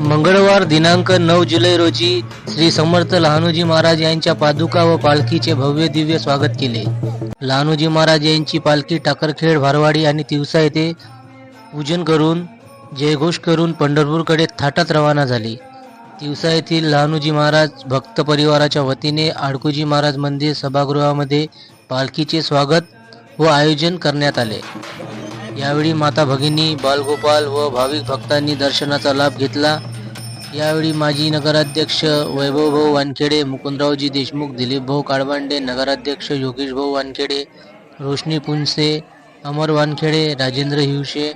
मंगळवार दिनांक नऊ जुलै रोजी श्री समर्थ लहानूजी महाराज यांच्या पादुका व पालखीचे भव्य दिव्य स्वागत केले. लहानोजी महाराज यांची पालखी टाकरखेड भारवाडी आणि तिवसा येथे पूजन करून जयघोष करून पंढरपूरकडे थाटात रवाना झाली. तिवसा येथील लहानूजी महाराज भक्त परिवाराच्या वतीने आडकुजी महाराज मंदिर सभागृहामध्ये पालखीचे स्वागत व आयोजन करण्यात आले. यावेळी माता भगिनी बालगोपाल व भाविक भक्तांनी दर्शनाचा लाभ घेतला. यावेळी माजी नगराध्यक्ष वैभवभाऊ वानखेडे मुकुंदरावजी देशमुख दिलीपभाऊ काळबांडे नगराध्यक्ष योगेशभाऊ वानखेडे रोशनी पुंसे अमर वानखेडे राजेंद्र हिवशे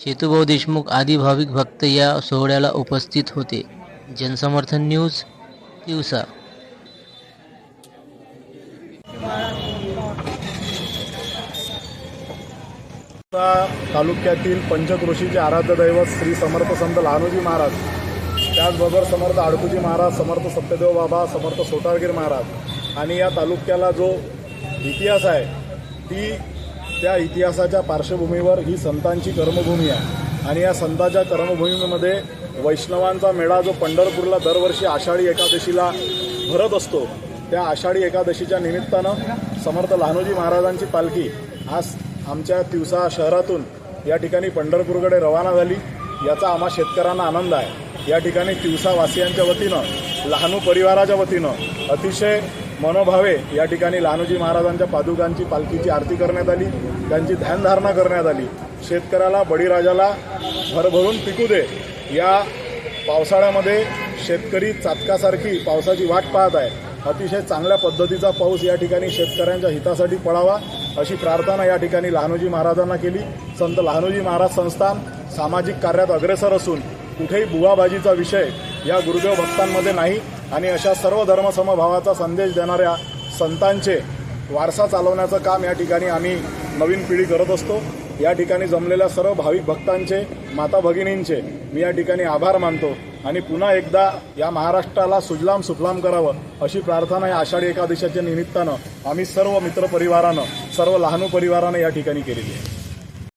चेतुभाऊ देशमुख आदी भाविक भक्त या सोहळ्याला उपस्थित होते. जनसमर्थन न्यूज दिवसा. तालुक्यातील पंचक्रोशीचे आराध्य दैवत श्री समर्थ संत लहानोजी महाराज त्याचबरोबर समर्थ आडकुजी महाराज समर्थ सत्यदेव बाबा समर्थ सोटारगीर महाराज. आणि या तालुक्याला जो इतिहास आहे ती त्या इतिहासाच्या पार्श्वभूमीवर ही संतांची कर्मभूमी आहे. आणि या संतांच्या कर्मभूमीमध्ये वैष्णवांचा मेळा जो पंढरपूरला दरवर्षी आषाढी एकादशीला भरत असतो त्या आषाढी एकादशीच्या निमित्तानं समर्थ लहानोजी महाराजांची पालखी आज आमच्या तिवसा शहरातून या ठिकाणी पंढरपूरकडे रवाना झाली. याचा आम्हा शेतकऱ्यांना आनंद आहे. या ठिकाणी तिवसावासियांच्या वतीनं लहानू परिवाराच्या वतीनं अतिशय मनोभावे या ठिकाणी लहानूजी महाराजांच्या पादुकांची पालखीची आरती करण्यात आली. त्यांची ध्यानधारणा करण्यात आली. शेतकऱ्याला बळीराजाला भरभरून पिकू दे. या पावसाळ्यामध्ये शेतकरी चातकासारखी पावसाची वाट पाहत आहे. अतिशय चांगल्या पद्धतीचा पाऊस या ठिकाणी शेतकऱ्यांच्या हितासाठी पडावा अशी प्रार्थना या ठिकाणी लहानोजी महाराजांना केली. संत लहानोजी महाराज संस्थान सामाजिक कार्यात अग्रेसर असून कुठेही बुवाबाजीचा विषय या गुरुदेव भक्तांमध्ये नाही आणि अशा सर्व धर्मसमभावाचा संदेश देणाऱ्या संतांचे वारसा चालवण्याचं काम या ठिकाणी आम्ही नवीन पिढी करत असतो. या ठिकाणी जमलेल्या सर्व भाविक भक्तांचे माता भगिनींचे मी या ठिकाणी आभार मानतो आणि पुन्हा एकदा या महाराष्ट्राला सुजलाम सुफलाम करावं अशी प्रार्थना या आषाढी एकादशीच्या निमित्तानं आम्ही सर्व मित्रपरिवारानं सर्व लहानू परिवारानं या ठिकाणी केलेली आहे.